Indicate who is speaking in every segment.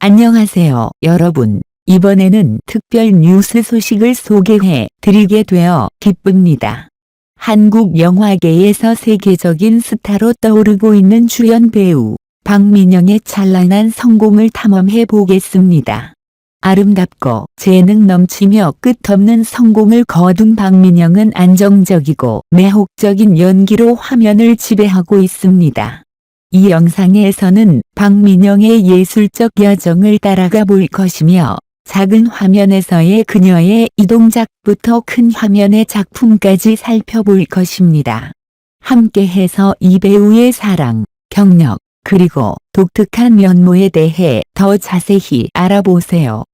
Speaker 1: 안녕하세요, 여러분. 이번에는 특별 뉴스 소식을 소개해 드리게 되어 기쁩니다. 한국 영화계에서 세계적인 스타로 떠오르고 있는 주연 배우 박민영의 찬란한 성공을 탐험해 보겠습니다. 아름답고 재능 넘치며 끝없는 성공을 거둔 박민영은 안정적이고 매혹적인 연기로 화면을 지배하고 있습니다. 이 영상에서는 박민영의 예술적 여정을 따라가 볼 것이며 작은 화면에서의 그녀의 이동작부터 큰 화면의 작품까지 살펴볼 것입니다. 함께해서 이 배우의 사랑, 경력, 그리고 독특한 면모에 대해 더 자세히 알아보세요.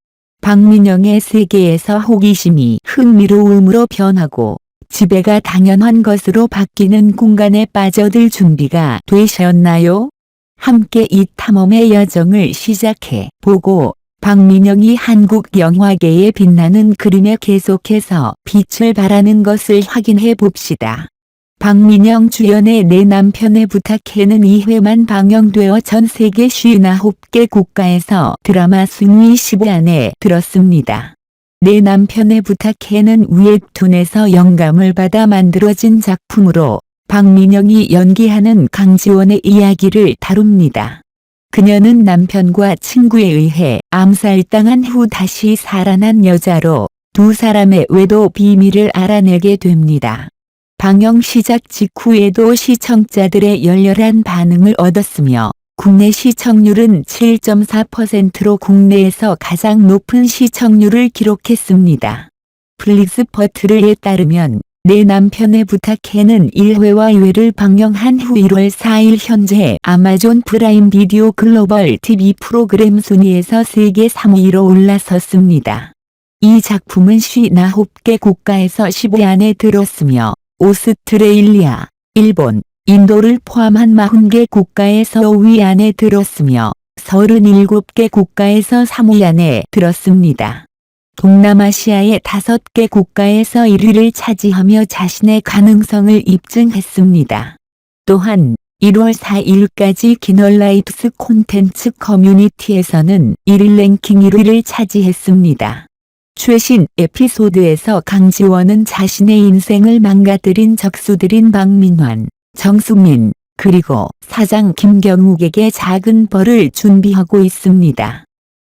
Speaker 1: 박민영의 세계에서 호기심이 흥미로움으로 변하고 지배가 당연한 것으로 바뀌는 공간에 빠져들 준비가 되셨나요? 함께 이 탐험의 여정을 시작해 보고 박민영이 한국 영화계에 빛나는 그림에 계속해서 빛을 발하는 것을 확인해 봅시다. 박민영 주연의 내 남편의 부탁해는 2회만 방영되어 전 세계 59개 국가에서 드라마 순위 10위 안에 들었습니다. 내 남편의 부탁해는 웹툰에서 영감을 받아 만들어진 작품으로 박민영이 연기하는 강지원의 이야기를 다룹니다. 그녀는 남편과 친구에 의해 암살당한 후 다시 살아난 여자로 두 사람의 외도 비밀을 알아내게 됩니다. 방영 시작 직후에도 시청자들의 열렬한 반응을 얻었으며 국내 시청률은 7.4%로 국내에서 가장 높은 시청률을 기록했습니다. 플릭스퍼트를에 따르면 내 남편의 부탁해는 1회와 2회를 방영한 후 1월 4일 현재 아마존 프라임 비디오 글로벌 TV 프로그램 순위에서 세계 3위로 올라섰습니다. 이 작품은 59개 국가에서 10위 안에 들었으며 오스트레일리아, 일본, 인도를 포함한 40개 국가에서 5위 안에 들었으며 37개 국가에서 3위 안에 들었습니다. 동남아시아의 5개 국가에서 1위를 차지하며 자신의 가능성을 입증했습니다. 또한 1월 4일까지 기널라이트스 콘텐츠 커뮤니티에서는 1일 랭킹 1위를 차지했습니다. 최신 에피소드에서 강지원은 자신의 인생을 망가뜨린 적수들인 박민환, 정수민, 그리고 사장 김경욱에게 작은 벌을 준비하고 있습니다.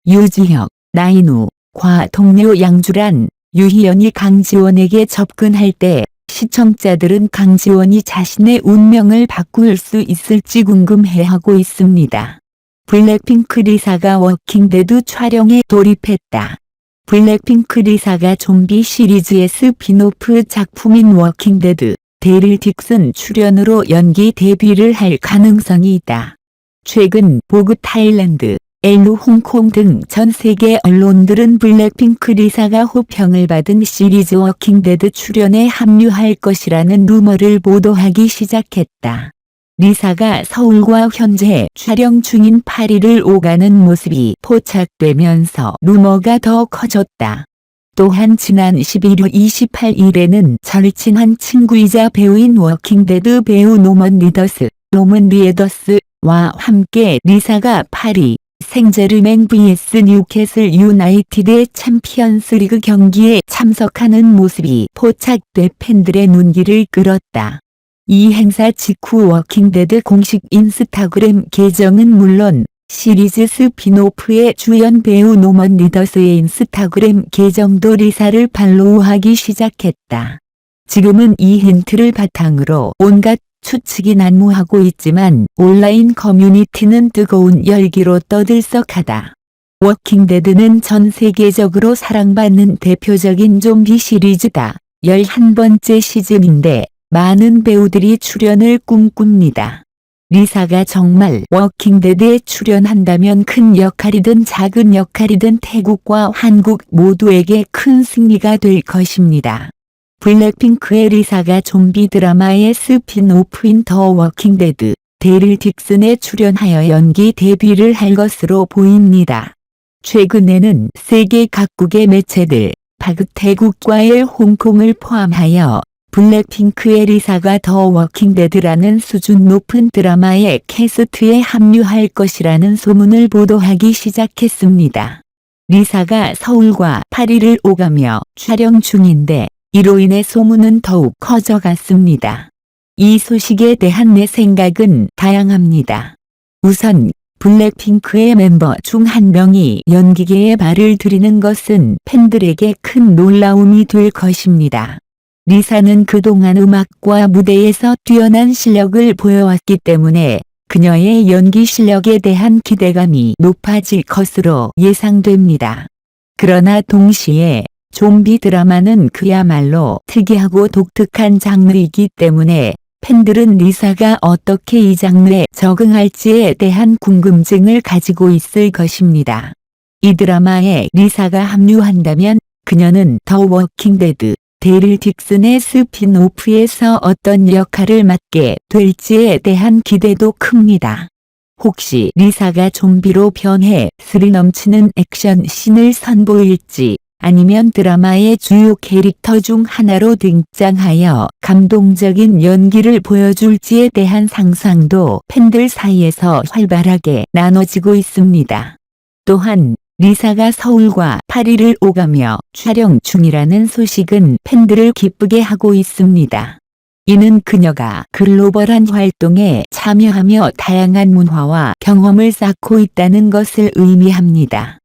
Speaker 1: 유지혁, 나인우, 과 동료 양주란, 유희연이 강지원에게 접근할 때 시청자들은 강지원이 자신의 운명을 바꿀 수 있을지 궁금해하고 있습니다. 블랙핑크 리사가 워킹데드 촬영에 돌입했다. 블랙핑크 리사가 좀비 시리즈의 스피노프 작품인 워킹데드, 데릴 딕슨 출연으로 연기 데뷔를 할 가능성이 있다. 최근 보그 타일랜드, 엘루 홍콩 등 전 세계 언론들은 블랙핑크 리사가 호평을 받은 시리즈 워킹데드 출연에 합류할 것이라는 루머를 보도하기 시작했다. 리사가 서울과 현재 촬영 중인 파리를 오가는 모습이 포착되면서 루머가 더 커졌다. 또한 지난 11월 28일에는 절친한 친구이자 배우인 워킹데드 배우 노먼 리더스, 로먼 리에더스와 함께 리사가 파리, 생제르맹 vs 뉴캐슬 유나이티드의 챔피언스 리그 경기에 참석하는 모습이 포착돼 팬들의 눈길을 끌었다. 이 행사 직후 워킹데드 공식 인스타그램 계정은 물론 시리즈 스피노프의 주연 배우 노먼 리더스의 인스타그램 계정도 리사를 팔로우하기 시작했다. 지금은 이 힌트를 바탕으로 온갖 추측이 난무하고 있지만 온라인 커뮤니티는 뜨거운 열기로 떠들썩하다. 워킹데드는 전 세계적으로 사랑받는 대표적인 좀비 시리즈다. 11번째 시즌인데 많은 배우들이 출연을 꿈꿉니다. 리사가 정말 워킹데드에 출연한다면 큰 역할이든 작은 역할이든 태국과 한국 모두에게 큰 승리가 될 것입니다. 블랙핑크의 리사가 좀비 드라마의 스핀오프인 더 워킹데드, 데릴 딕슨에 출연하여 연기 데뷔를 할 것으로 보입니다. 최근에는 세계 각국의 매체들, 박태국과의 홍콩을 포함하여 블랙핑크의 리사가 더 워킹데드라는 수준 높은 드라마의 캐스트에 합류할 것이라는 소문을 보도하기 시작했습니다. 리사가 서울과 파리를 오가며 촬영 중인데 이로 인해 소문은 더욱 커져갔습니다. 이 소식에 대한 내 생각은 다양합니다. 우선 블랙핑크의 멤버 중 한 명이 연기계에 발을 들이는 것은 팬들에게 큰 놀라움이 될 것입니다. 리사는 그동안 음악과 무대에서 뛰어난 실력을 보여왔기 때문에 그녀의 연기 실력에 대한 기대감이 높아질 것으로 예상됩니다. 그러나 동시에 좀비 드라마는 그야말로 특이하고 독특한 장르이기 때문에 팬들은 리사가 어떻게 이 장르에 적응할지에 대한 궁금증을 가지고 있을 것입니다. 이 드라마에 리사가 합류한다면 그녀는 더 워킹데드, 데릴 딕슨의 스핀오프에서 어떤 역할을 맡게 될지에 대한 기대도 큽니다. 혹시 리사가 좀비로 변해 스릴 넘치는 액션 씬을 선보일지 아니면 드라마의 주요 캐릭터 중 하나로 등장하여 감동적인 연기를 보여줄지에 대한 상상도 팬들 사이에서 활발하게 나눠지고 있습니다. 또한 리사가 서울과 파리를 오가며 촬영 중이라는 소식은 팬들을 기쁘게 하고 있습니다. 이는 그녀가 글로벌한 활동에 참여하며 다양한 문화와 경험을 쌓고 있다는 것을 의미합니다.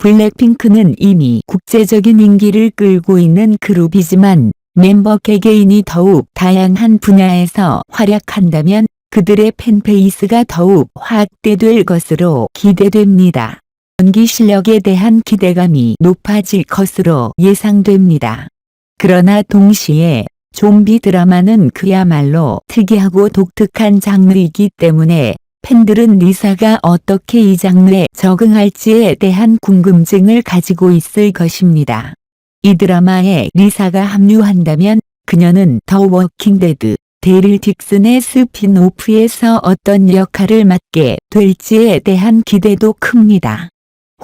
Speaker 1: 블랙핑크는 이미 국제적인 인기를 끌고 있는 그룹이지만 멤버 개개인이 더욱 다양한 분야에서 활약한다면 그들의 팬페이스가 더욱 확대될 것으로 기대됩니다. 연기 실력에 대한 기대감이 높아질 것으로 예상됩니다. 그러나 동시에 좀비 드라마는 그야말로 특이하고 독특한 장르이기 때문에 팬들은 리사가 어떻게 이 장르에 적응할지에 대한 궁금증을 가지고 있을 것입니다. 이 드라마에 리사가 합류한다면 그녀는 더 워킹데드, 데릴 딕슨의 스핀오프에서 어떤 역할을 맡게 될지에 대한 기대도 큽니다.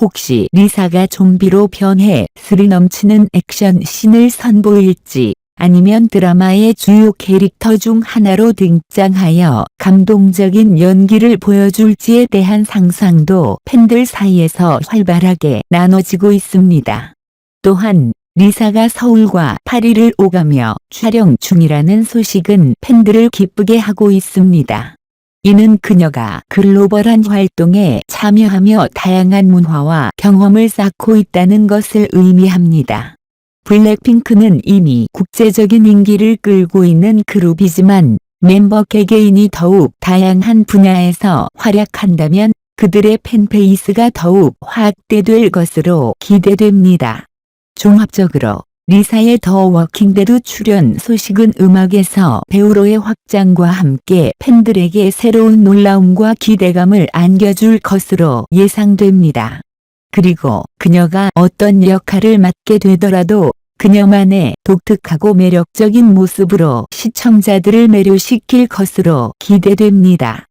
Speaker 1: 혹시 리사가 좀비로 변해 스릴 넘치는 액션 씬을 선보일지 아니면 드라마의 주요 캐릭터 중 하나로 등장하여 감동적인 연기를 보여줄지에 대한 상상도 팬들 사이에서 활발하게 나눠지고 있습니다. 또한 리사가 서울과 파리를 오가며 촬영 중이라는 소식은 팬들을 기쁘게 하고 있습니다. 이는 그녀가 글로벌한 활동에 참여하며 다양한 문화와 경험을 쌓고 있다는 것을 의미합니다. 블랙핑크는 이미 국제적인 인기를 끌고 있는 그룹이지만 멤버 개개인이 더욱 다양한 분야에서 활약한다면 그들의 팬페이스가 더욱 확대될 것으로 기대됩니다. 종합적으로 리사의 더 워킹데드 출연 소식은 음악에서 배우로의 확장과 함께 팬들에게 새로운 놀라움과 기대감을 안겨줄 것으로 예상됩니다. 그리고 그녀가 어떤 역할을 맡게 되더라도 그녀만의 독특하고 매력적인 모습으로 시청자들을 매료시킬 것으로 기대됩니다.